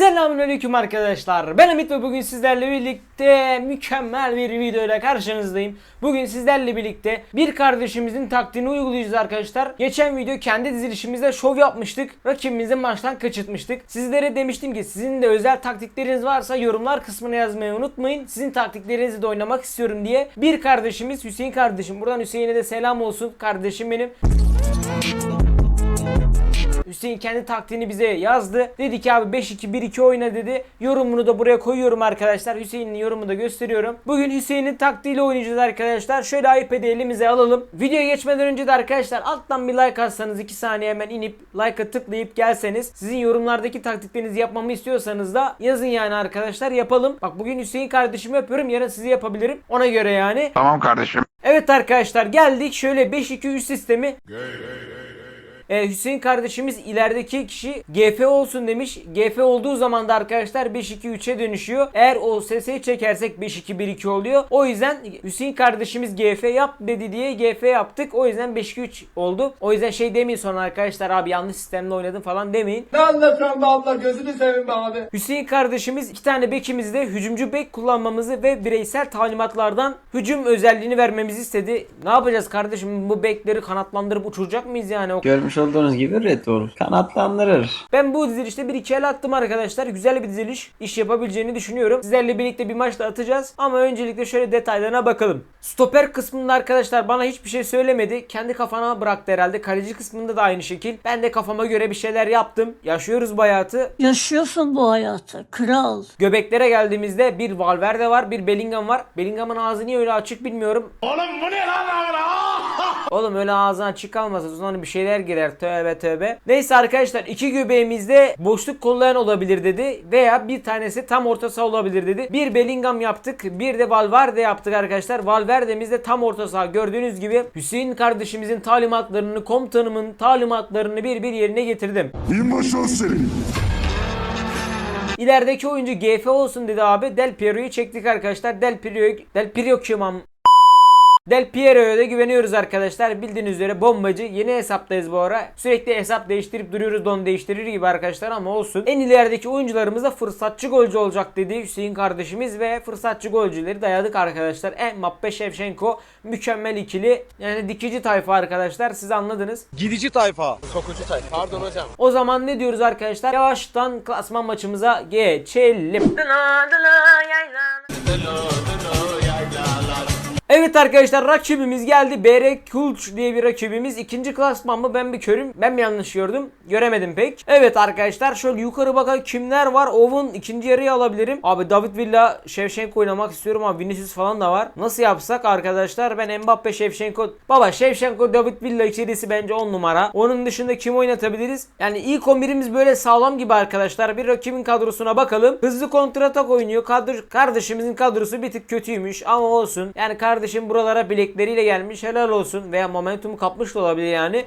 Selamünaleyküm arkadaşlar. Ben Amit ve bugün sizlerle birlikte mükemmel bir videoyla karşınızdayım. Bugün sizlerle birlikte bir kardeşimizin taktiğini uygulayacağız arkadaşlar. Geçen video kendi dizilişimizde şov yapmıştık. Rakibimizi maçtan kaçırtmıştık. Sizlere demiştim ki sizin de özel taktikleriniz varsa yorumlar kısmına yazmayı unutmayın. Sizin taktiklerinizi de oynamak istiyorum diye. Bir kardeşimiz Hüseyin kardeşim. Buradan Hüseyin'e de selam olsun. Kardeşim benim. Hüseyin kendi taktiğini bize yazdı. Dedi ki abi 5-2-1-2 oyna dedi. Yorumunu da buraya koyuyorum arkadaşlar. Hüseyin'in yorumunu da gösteriyorum. Bugün Hüseyin'in taktiğiyle oynayacağız arkadaşlar. Şöyle iPad'i elimize alalım. Videoya geçmeden önce de arkadaşlar alttan bir like atsanız 2 saniye hemen inip like'a tıklayıp gelseniz. Sizin yorumlardaki taktiklerinizi yapmamı istiyorsanız da yazın yani arkadaşlar yapalım. Bak bugün Hüseyin kardeşimi yapıyorum. Yarın sizi yapabilirim. Ona göre yani. Tamam kardeşim. Evet arkadaşlar geldik. Şöyle 5-2-3 sistemi. Ee, Hüseyin kardeşimiz ilerideki kişi GF olsun demiş. GF olduğu zaman da arkadaşlar 5-2-3'e dönüşüyor. Eğer o sesi çekersek 5-2-1-2 oluyor. O yüzden Hüseyin kardeşimiz GF yap dedi diye GF yaptık. O yüzden 5-2-3 oldu. O yüzden şey demeyin sonra arkadaşlar abi yanlış sistemle oynadım falan demeyin. Ne anlatıyorsun be abla gözünü seveyim be abi. Hüseyin kardeşimiz iki tane bekimizde hücumcu bek kullanmamızı ve bireysel talimatlardan hücum özelliğini vermemizi istedi. Ne yapacağız kardeşim bu bekleri kanatlandırıp uçuracak mıyız yani? O- Görmüş olduğunuz gibi Red Bull kanatlandırır. Ben bu dizilişte bir iki el attım arkadaşlar. Güzel bir diziliş. iş yapabileceğini düşünüyorum. Sizlerle birlikte bir maç da atacağız. Ama öncelikle şöyle detaylarına bakalım. Stoper kısmında arkadaşlar bana hiçbir şey söylemedi. Kendi kafana bıraktı herhalde. Kaleci kısmında da aynı şekil. Ben de kafama göre bir şeyler yaptım. Yaşıyoruz bu hayatı. Yaşıyorsun bu hayatı kral. Göbeklere geldiğimizde bir Valverde var, bir Bellingham var. Bellingham'ın ağzı niye öyle açık bilmiyorum. Oğlum bu ne lan Oğlum öyle ağzına açık kalmasa sonra bir şeyler girer. Tövbe tövbe. Neyse arkadaşlar iki göbeğimizde boşluk kollayan olabilir dedi. Veya bir tanesi tam orta olabilir dedi. Bir Bellingham yaptık. Bir de Valverde yaptık arkadaşlar. Valverde'miz de tam orta saha. Gördüğünüz gibi Hüseyin kardeşimizin talimatlarını, komutanımın talimatlarını bir bir yerine getirdim. İmboşon senin. İlerideki oyuncu GF olsun dedi abi. Del Piero'yu çektik arkadaşlar. Del Piero Del Piero kim am? Del Piero'ya da güveniyoruz arkadaşlar. Bildiğiniz üzere bombacı. Yeni hesaptayız bu ara. Sürekli hesap değiştirip duruyoruz. Don değiştirir gibi arkadaşlar ama olsun. En ilerideki oyuncularımız da fırsatçı golcü olacak dedi Hüseyin kardeşimiz ve fırsatçı golcüleri dayadık arkadaşlar. Mbappe Shevchenko mükemmel ikili. Yani dikici tayfa arkadaşlar. Siz anladınız. Gidici tayfa. Sokucu tayfa. Pardon hocam. O zaman ne diyoruz arkadaşlar? Yavaştan klasman maçımıza geçelim. Evet arkadaşlar rakibimiz geldi. BR Kulç diye bir rakibimiz. İkinci klasman mı ben bir körüm. Ben mi yanlış gördüm? Göremedim pek. Evet arkadaşlar şöyle yukarı bakalım kimler var. Ovun ikinci yarıyı alabilirim. Abi David Villa, Shevchenko oynamak istiyorum ama Vinicius falan da var. Nasıl yapsak arkadaşlar? Ben Mbappe, Shevchenko. Baba Shevchenko, David Villa içerisi bence 10 numara. Onun dışında kim oynatabiliriz? Yani ilk 11'imiz böyle sağlam gibi arkadaşlar. Bir rakibin kadrosuna bakalım. Hızlı kontratak oynuyor. Kardeşimizin kadrosu bir tık kötüymüş ama olsun. Yani kardeşim buralara bilekleriyle gelmiş. Helal olsun. Veya momentumu kapmış da olabilir yani.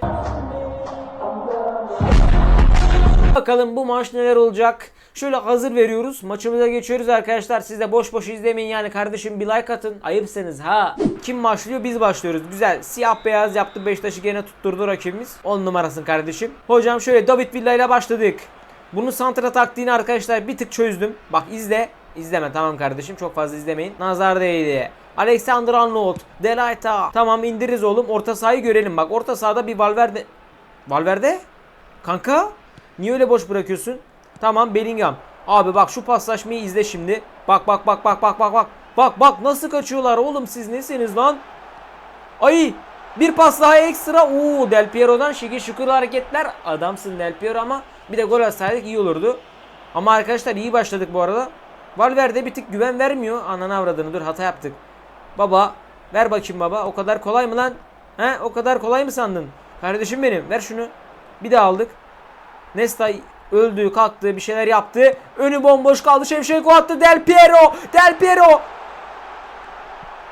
Bakalım bu maç neler olacak. Şöyle hazır veriyoruz. Maçımıza geçiyoruz arkadaşlar. Siz de boş boş izlemeyin yani kardeşim bir like atın. Ayıpsınız ha. Kim başlıyor? Biz başlıyoruz. Güzel. Siyah beyaz yaptı. Beşiktaş'ı gene tutturdu rakibimiz. 10 numarasın kardeşim. Hocam şöyle David Villa ile başladık. Bunun santra taktiğini arkadaşlar bir tık çözdüm. Bak izle. İzleme tamam kardeşim. Çok fazla izlemeyin. Nazar değdi. Alexander Arnold. Delayta. Tamam indiririz oğlum. Orta sahayı görelim. Bak orta sahada bir Valverde. Valverde? Kanka? Niye öyle boş bırakıyorsun? Tamam Bellingham. Abi bak şu paslaşmayı izle şimdi. Bak bak bak bak bak bak bak. Bak bak nasıl kaçıyorlar oğlum siz nesiniz lan? Ay bir pas daha ekstra. Oo Del Piero'dan şekil şükür hareketler. Adamsın Del Piero ama bir de gol atsaydık iyi olurdu. Ama arkadaşlar iyi başladık bu arada. Valverde bir tık güven vermiyor. Ananı avradını dur hata yaptık. Baba ver bakayım baba. O kadar kolay mı lan? He o kadar kolay mı sandın? Kardeşim benim ver şunu. Bir daha aldık. Nesta öldü, kalktı, bir şeyler yaptı. Önü bomboş kaldı. Şevşenko attı. Del Piero! Del Piero!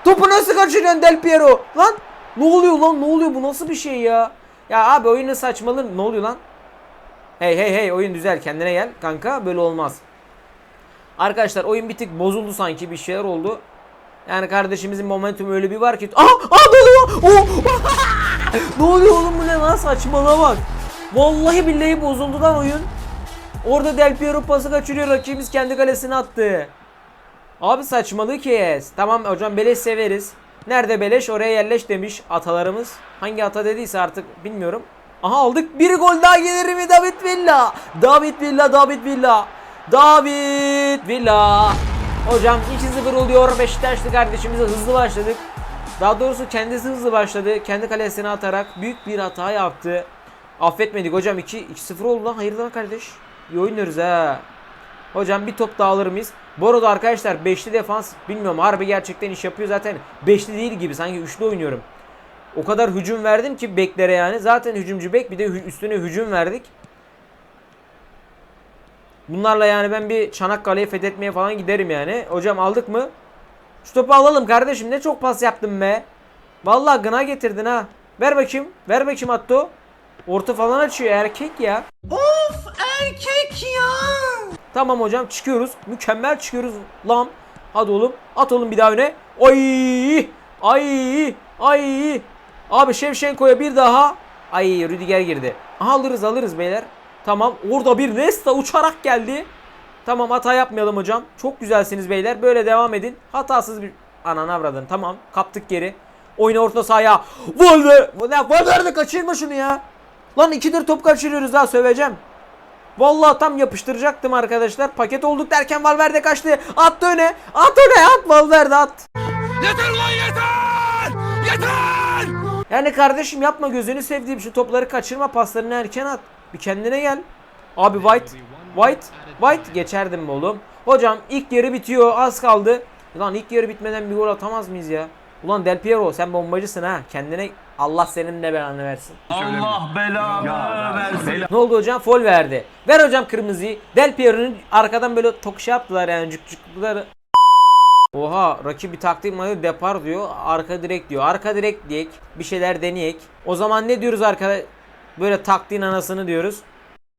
Topu nasıl kaçırıyorsun Del Piero? Lan ne oluyor lan? Ne oluyor? Bu nasıl bir şey ya? Ya abi oyunu saçmalı. Ne oluyor lan? Hey hey hey oyun düzel kendine gel kanka böyle olmaz. Arkadaşlar oyun bir tık bozuldu sanki bir şeyler oldu. Yani kardeşimizin momentum öyle bir var ki. Aha! Aha ne oluyor? Oh! ne oluyor oğlum bu ne lan saçmalama bak. Vallahi billahi bozuldu lan oyun. Orada Del Piero pası kaçırıyor. Rakibimiz kendi kalesine attı. Abi saçmalığı kes. Tamam hocam beleş severiz. Nerede beleş oraya yerleş demiş atalarımız. Hangi ata dediyse artık bilmiyorum. Aha aldık. Bir gol daha gelir mi David Villa? David Villa, David Villa. David Villa. Hocam 2-0 oluyor. Beşiktaşlı kardeşimize hızlı başladık. Daha doğrusu kendisi hızlı başladı. Kendi kalesine atarak büyük bir hata yaptı. Affetmedik hocam 2 2-0 oldu lan. Hayırdır lan kardeş? İyi oynuyoruz ha. Hocam bir top daha alır mıyız? Bu arada arkadaşlar 5'li defans bilmiyorum harbi gerçekten iş yapıyor zaten 5'li değil gibi sanki 3'lü oynuyorum. O kadar hücum verdim ki beklere yani. Zaten hücumcu bek bir de üstüne hücum verdik. Bunlarla yani ben bir Çanakkale'yi fethetmeye falan giderim yani. Hocam aldık mı? Şu topu alalım kardeşim. Ne çok pas yaptın be. Vallahi gına getirdin ha. Ver bakayım. Ver bakayım Atto. Orta falan açıyor erkek ya. Tamam hocam çıkıyoruz. Mükemmel çıkıyoruz. Lam. Hadi oğlum. At oğlum bir daha öne. Ay! Ay! Ay! Abi Şevşenko'ya bir daha. Ay Rüdiger girdi. Aha, alırız alırız beyler. Tamam. Orada bir Nesta uçarak geldi. Tamam hata yapmayalım hocam. Çok güzelsiniz beyler. Böyle devam edin. Hatasız bir ananı avradın. Tamam. Kaptık geri. Oyna orta sahaya. Valver. Valverde kaçırma şunu ya. Lan ikidir top kaçırıyoruz daha söveceğim. Vallahi tam yapıştıracaktım arkadaşlar. Paket olduk derken Valverde kaçtı. Attı öne. At öne at. Valverde at. Yeter lan yeter! Yeter! Yani kardeşim yapma gözünü sevdiğim şu topları kaçırma paslarını erken at. Bir kendine gel. Abi White. White. White geçerdim mi oğlum? Hocam ilk yarı bitiyor. Az kaldı. Lan ilk yarı bitmeden bir gol atamaz mıyız ya? Ulan Del Piero sen bombacısın ha. Kendine Allah senin de belanı versin. Allah belanı versin. Ne oldu hocam? Fol verdi. Ver hocam kırmızıyı. Del Piero'nun arkadan böyle tok şey yaptılar yani cık cıklıları. Oha rakip bir taktik maçı depar diyor. Arka direkt diyor. Arka direkt diyek. Bir şeyler deneyek. O zaman ne diyoruz arkada? Böyle taktiğin anasını diyoruz.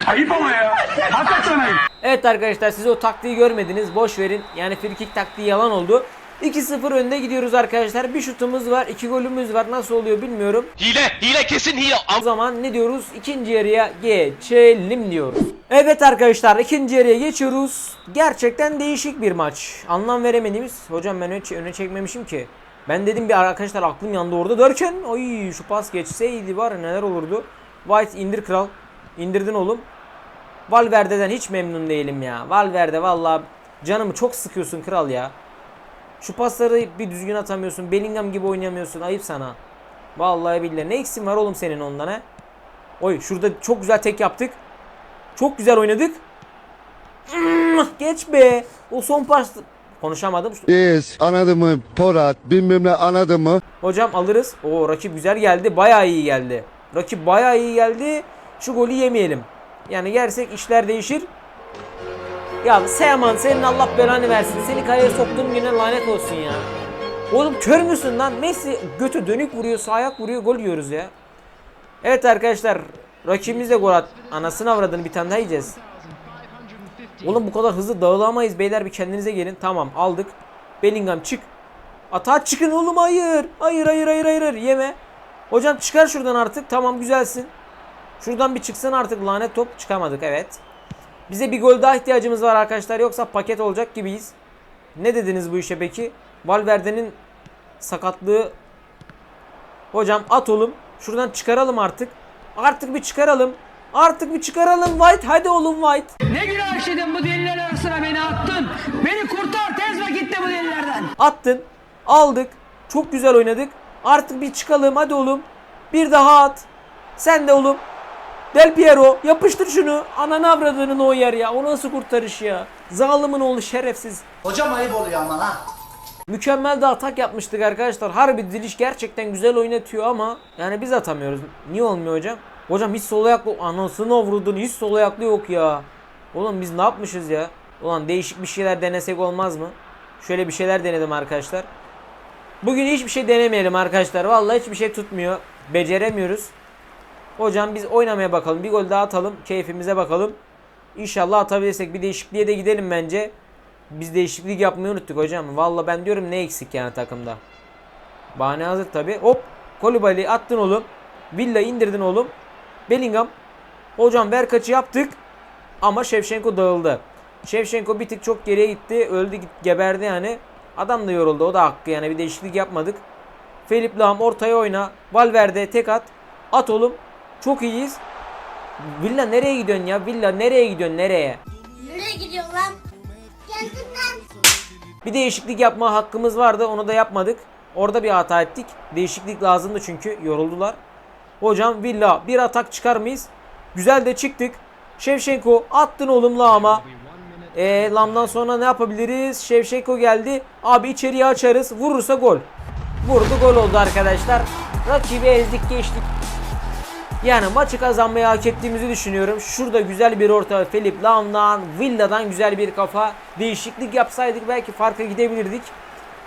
Ayıp ama ya. Hakikaten ayıp. Evet arkadaşlar siz o taktiği görmediniz. Boş verin. Yani frikik taktiği yalan oldu. 2-0 önde gidiyoruz arkadaşlar. Bir şutumuz var. iki golümüz var. Nasıl oluyor bilmiyorum. Hile, hile kesin hile. O zaman ne diyoruz? İkinci yarıya geçelim diyoruz. Evet arkadaşlar ikinci yarıya geçiyoruz. Gerçekten değişik bir maç. Anlam veremediğimiz. Hocam ben öne, öne çekmemişim ki. Ben dedim bir arkadaşlar aklım yandı orada derken ay şu pas geçseydi var neler olurdu. White indir kral. İndirdin oğlum. Valverde'den hiç memnun değilim ya. Valverde valla canımı çok sıkıyorsun kral ya. Şu pasları bir düzgün atamıyorsun. Bellingham gibi oynayamıyorsun. Ayıp sana. Vallahi billahi. Ne eksin var oğlum senin ondan he? Oy şurada çok güzel tek yaptık. Çok güzel oynadık. Geç be. O son pas konuşamadım. Yes anladın mı Porat bilmem ne anladın mı? Hocam alırız. O rakip güzel geldi. Bayağı iyi geldi. Rakip bayağı iyi geldi. Şu golü yemeyelim. Yani yersek işler değişir. Ya Seyman senin Allah belanı versin. Seni kaleye soktuğum güne lanet olsun ya. Oğlum kör müsün lan? Messi götü dönük vuruyor, sağ ayak vuruyor, gol yiyoruz ya. Evet arkadaşlar, rakibimiz de gol at. Anasını avradını bir tane daha yiyeceğiz. Oğlum bu kadar hızlı dağılamayız beyler bir kendinize gelin. Tamam aldık. Bellingham çık. Atağa çıkın oğlum hayır. Hayır hayır hayır hayır hayır yeme. Hocam çıkar şuradan artık. Tamam güzelsin. Şuradan bir çıksan artık lanet top. Çıkamadık evet. Bize bir gol daha ihtiyacımız var arkadaşlar. Yoksa paket olacak gibiyiz. Ne dediniz bu işe peki? Valverde'nin sakatlığı. Hocam at oğlum. Şuradan çıkaralım artık. Artık bir çıkaralım. Artık bir çıkaralım White. Hadi oğlum White. Ne günah işledin bu deliler arasına beni attın. Beni kurtar tez vakitte bu delilerden. Attın. Aldık. Çok güzel oynadık. Artık bir çıkalım hadi oğlum. Bir daha at. Sen de oğlum. Del Piero yapıştır şunu. Ananı avradının o yer ya. O nasıl kurtarış ya. Zalimin oğlu şerefsiz. Hocam ayıp oluyor ama ha. Mükemmel de atak yapmıştık arkadaşlar. Harbi diliş gerçekten güzel oynatıyor ama yani biz atamıyoruz. Niye olmuyor hocam? Hocam hiç sol ayaklı anasını avradın hiç sol ayaklı yok ya. Oğlum biz ne yapmışız ya? Ulan değişik bir şeyler denesek olmaz mı? Şöyle bir şeyler denedim arkadaşlar. Bugün hiçbir şey denemeyelim arkadaşlar. Vallahi hiçbir şey tutmuyor. Beceremiyoruz. Hocam biz oynamaya bakalım. Bir gol daha atalım. Keyfimize bakalım. İnşallah atabilirsek bir değişikliğe de gidelim bence. Biz değişiklik yapmayı unuttuk hocam. Vallahi ben diyorum ne eksik yani takımda. Bahane hazır tabi. Hop. Kolibali attın oğlum. Villa indirdin oğlum. Bellingham. Hocam ver kaçı yaptık. Ama Shevchenko dağıldı. Shevchenko bir tık çok geriye gitti. Öldü geberdi yani. Adam da yoruldu. O da hakkı yani. Bir değişiklik yapmadık. Felip Lam ortaya oyna. Valverde tek at. At oğlum. Çok iyiyiz. Villa nereye gidiyorsun ya? Villa nereye gidiyorsun? Nereye? Nereye gidiyorsun lan? Lan. Bir değişiklik yapma hakkımız vardı. Onu da yapmadık. Orada bir hata ettik. Değişiklik lazımdı çünkü. Yoruldular. Hocam Villa bir atak çıkar mıyız? Güzel de çıktık. Şevşenko attın oğlum Lama. E Lam'dan sonra ne yapabiliriz? Şevşenko geldi. Abi içeriye açarız. Vurursa gol. Vurdu gol oldu arkadaşlar. Rakibi ezdik geçtik. Yani maçı kazanmayı hak ettiğimizi düşünüyorum. Şurada güzel bir orta Felip Lam'dan, Villa'dan güzel bir kafa. Değişiklik yapsaydık belki farka gidebilirdik.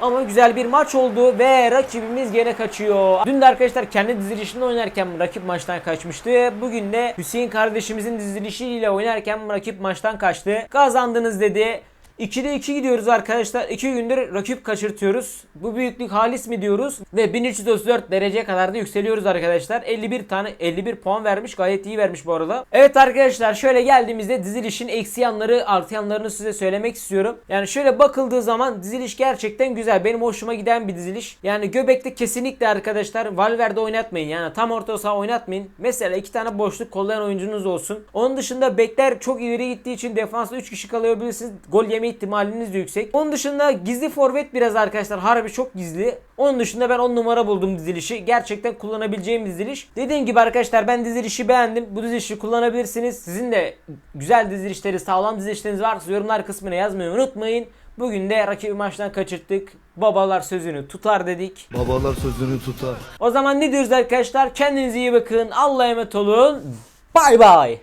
Ama güzel bir maç oldu ve rakibimiz gene kaçıyor. Dün de arkadaşlar kendi dizilişinde oynarken rakip maçtan kaçmıştı. Bugün de Hüseyin kardeşimizin dizilişiyle oynarken rakip maçtan kaçtı. Kazandınız dedi. 2'de 2 gidiyoruz arkadaşlar. 2 gündür rakip kaçırtıyoruz. Bu büyüklük halis mi diyoruz? Ve 1334 dereceye kadar da yükseliyoruz arkadaşlar. 51 tane 51 puan vermiş. Gayet iyi vermiş bu arada. Evet arkadaşlar şöyle geldiğimizde dizilişin eksi yanları artı yanlarını size söylemek istiyorum. Yani şöyle bakıldığı zaman diziliş gerçekten güzel. Benim hoşuma giden bir diziliş. Yani göbekte kesinlikle arkadaşlar Valverde oynatmayın. Yani tam orta saha oynatmayın. Mesela iki tane boşluk kollayan oyuncunuz olsun. Onun dışında bekler çok ileri gittiği için defansta 3 kişi kalabilirsiniz. Gol yeme ihtimaliniz de yüksek. Onun dışında gizli forvet biraz arkadaşlar harbi çok gizli. Onun dışında ben 10 numara buldum dizilişi. Gerçekten kullanabileceğim diziliş. Dediğim gibi arkadaşlar ben dizilişi beğendim. Bu dizilişi kullanabilirsiniz. Sizin de güzel dizilişleri, sağlam dizilişleriniz varsa yorumlar kısmına yazmayı unutmayın. Bugün de rakibi maçtan kaçırttık. Babalar sözünü tutar dedik. Babalar sözünü tutar. O zaman ne diyoruz arkadaşlar? Kendinize iyi bakın. Allah'a emanet olun. Bay bay.